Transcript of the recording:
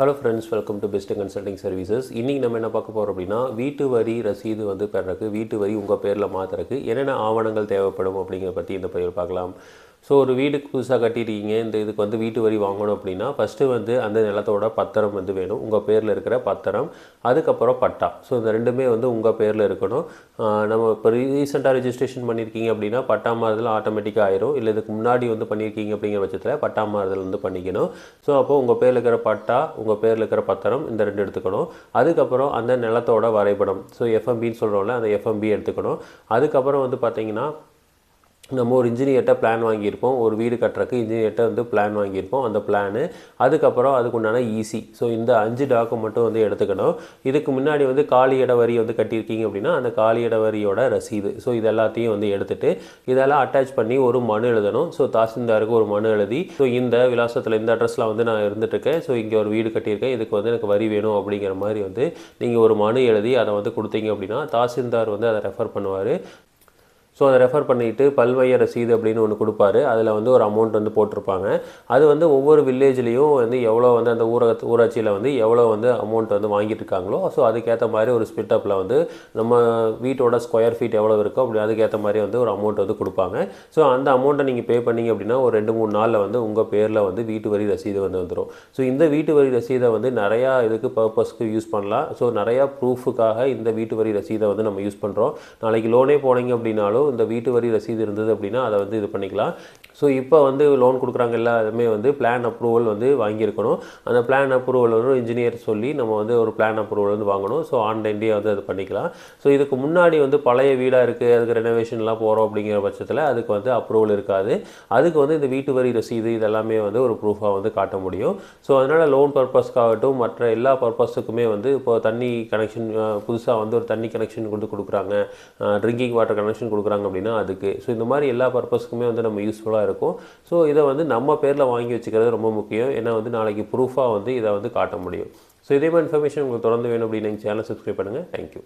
Hello friends welcome to best consulting services இன்றைக்கி நம்ம என்ன பார்க்க போகிறோம் அப்படின்னா வீட்டு வரி ரசீது வந்து பெறக்கு வீட்டு வரி உங்கள் பேரில் மாற்றுறக்கு என்னென்ன ஆவணங்கள் தேவைப்படும் அப்படிங்கிறத பற்றி இந்த பயிர் பார்க்கலாம். ஸோ ஒரு வீடுக்கு புதுசாக கட்டியிருக்கீங்க இந்த இதுக்கு வந்து வீட்டு வரி வாங்கணும் அப்படின்னா ஃபஸ்ட்டு வந்து அந்த நிலத்தோட பத்திரம் வந்து வேணும். உங்கள் பேரில் இருக்கிற பத்திரம் அதுக்கப்புறம் பட்டா. ஸோ இந்த ரெண்டுமே வந்து உங்கள் பேரில் இருக்கணும். நம்ம இப்போ ரீசெண்டாக ரிஜிஸ்ட்ரேஷன் பண்ணியிருக்கீங்க அப்படின்னா பட்டா மாறுதல் ஆட்டோமேட்டிக்காக ஆயிரும். இல்லை இதுக்கு முன்னாடி வந்து பண்ணியிருக்கீங்க அப்படிங்கிற பட்சத்தில் பட்டா மாறுதல் வந்து பண்ணிக்கணும். ஸோ அப்போ உங்கள் பேரில் இருக்கிற பட்டா உங்கள் பேரில் இருக்கிற பத்திரம் இந்த ரெண்டு எடுத்துக்கணும். அதுக்கப்புறம் அந்த நிலத்தோட வரைபடம். ஸோ எஃப்எம்பின்னு சொல்கிறோம்ல அந்த எஃப்எம்பி எடுத்துக்கணும். அதுக்கப்புறம் வந்து பார்த்தீங்கன்னா நம்ம ஒரு இன்ஜினியர்கிட்ட பிளான் வாங்கியிருப்போம். ஒரு வீடு கட்டுறக்கு இன்ஜினியர்கிட்ட வந்து பிளான் வாங்கியிருப்போம். அந்த பிளானு அதுக்கப்புறம் அதுக்குண்டான ஈசி ஸோ இந்த அஞ்சு டாக்குமெண்ட்டும் வந்து எடுத்துக்கணும். இதுக்கு முன்னாடி வந்து காலி இட வரி வந்து கட்டியிருக்கீங்க அப்படின்னா அந்த காலி இட வரியோட ரசீது. ஸோ இது எல்லாத்தையும் வந்து எடுத்துகிட்டு இதெல்லாம் அட்டாச் பண்ணி ஒரு மனு எழுதணும். ஸோ தாசில்தாருக்கு ஒரு மனு எழுதி ஸோ இந்த விலாசத்தில் இந்த அட்ரஸில் வந்து நான் இருந்துட்டுருக்கேன். ஸோ இங்கே ஒரு வீடு கட்டியிருக்கேன். இதுக்கு வந்து எனக்கு வரி வேணும் அப்படிங்கிற மாதிரி வந்து நீங்கள் ஒரு மனு எழுதி அதை வந்து கொடுத்தீங்க அப்படின்னா தாசில்தார் வந்து அதை ரெஃபர் பண்ணுவார். ஸோ அதை ரெஃபர் பண்ணிவிட்டு பல்வைய ரசீது அப்படின்னு ஒன்று கொடுப்பாரு. அதில் வந்து ஒரு அமௌண்ட் வந்து போட்டிருப்பாங்க. அது வந்து ஒவ்வொரு வில்லேஜ்லேயும் வந்து எவ்வளோ வந்து அந்த ஊரக ஊராட்சியில் வந்து எவ்வளோ வந்து அமௌண்ட் வந்து வாங்கிட்டு இருக்காங்களோ ஸோ அதுக்கேற்ற மாதிரி ஒரு ஸ்பிட் அப்பில் வந்து நம்ம வீட்டோட ஸ்கொயர் ஃபீட் எவ்வளோ இருக்கோ அப்படி அதுக்கேற்ற மாதிரி வந்து ஒரு அமௌண்ட் வந்து கொடுப்பாங்க. ஸோ அந்த அமௌண்ட்டை நீங்கள் பே பண்ணீங்க அப்படின்னா ஒரு ரெண்டு மூணு நாளில் வந்து உங்கள் பேரில் வந்து வீட்டு வரி ரசீது வந்து வந்துடும் ஸோ இந்த வீட்டு வரி ரசீதை வந்து நிறையா இதுக்கு பர்பஸ்க்கு யூஸ் பண்ணலாம். ஸோ நிறையா ப்ரூஃபுக்காக இந்த வீட்டு வரி ரசீதை வந்து நம்ம யூஸ் பண்ணுறோம் நாளைக்கு லோனே போனீங்க அப்படின்னாலும் இந்த வீட்டு வரி ரசீது இருந்தது அப்படின்னா அதை வந்து இது பண்ணிக்கலாம். ஸோ இப்போ வந்து லோன் கொடுக்குறாங்க எல்லாருமே வந்து பிளான் அப்ரூவல் வந்து வாங்கியிருக்கணும். அந்த பிளான் அப்ரூவல் வந்து இன்ஜினியர் சொல்லி நம்ம வந்து ஒரு பிளான் அப்ரூவல் வந்து வாங்கணும். ஸோ ஆன்லைன்லேயே வந்து அது பண்ணிக்கலாம். ஸோ இதுக்கு முன்னாடி வந்து பழைய வீடாக இருக்குது அதுக்கு ரெனோவேஷன்லாம் போகிறோம் அப்படிங்கிற பட்சத்தில் அதுக்கு வந்து அப்ரூவல் இருக்காது. அதுக்கு வந்து இந்த வீட்டு வரி ரசீது இதெல்லாமே வந்து ஒரு ப்ரூஃபாக வந்து காட்ட முடியும். ஸோ அதனால் லோன் பர்பஸ்க்காகட்டும் மற்ற எல்லா பர்பஸுக்குமே வந்து இப்போ தண்ணி கனெக்ஷன் புதுசாக வந்து ஒரு தண்ணி கனெக்ஷன் கொண்டு கொடுக்குறாங்க. ட்ரிங்கிங் வாட்டர் கனெக்ஷன் கொடுக்குறாங்க அப்படின்னா அதுக்கு. ஸோ இந்த மாதிரி எல்லா பர்பஸ்க்குமே வந்து நம்ம யூஸ்ஃபுல்லாக இருக்கும் ஸோ இதை வந்து நம்ம பேரில் வாங்கி வச்சுக்கிறது ரொம்ப முக்கியம். ஏன்னா வந்து நாளைக்கு ப்ரூஃபாக வந்து இதை வந்து காட்ட முடியும். ஸோ இதே மாதிரி இன்ஃபர்மேஷன் உங்களுக்கு தொடர்ந்து வேணும் அப்படின்னு சேனல் சப்ஸ்கிரைப் பண்ணுங்கள் தேங்க்யூ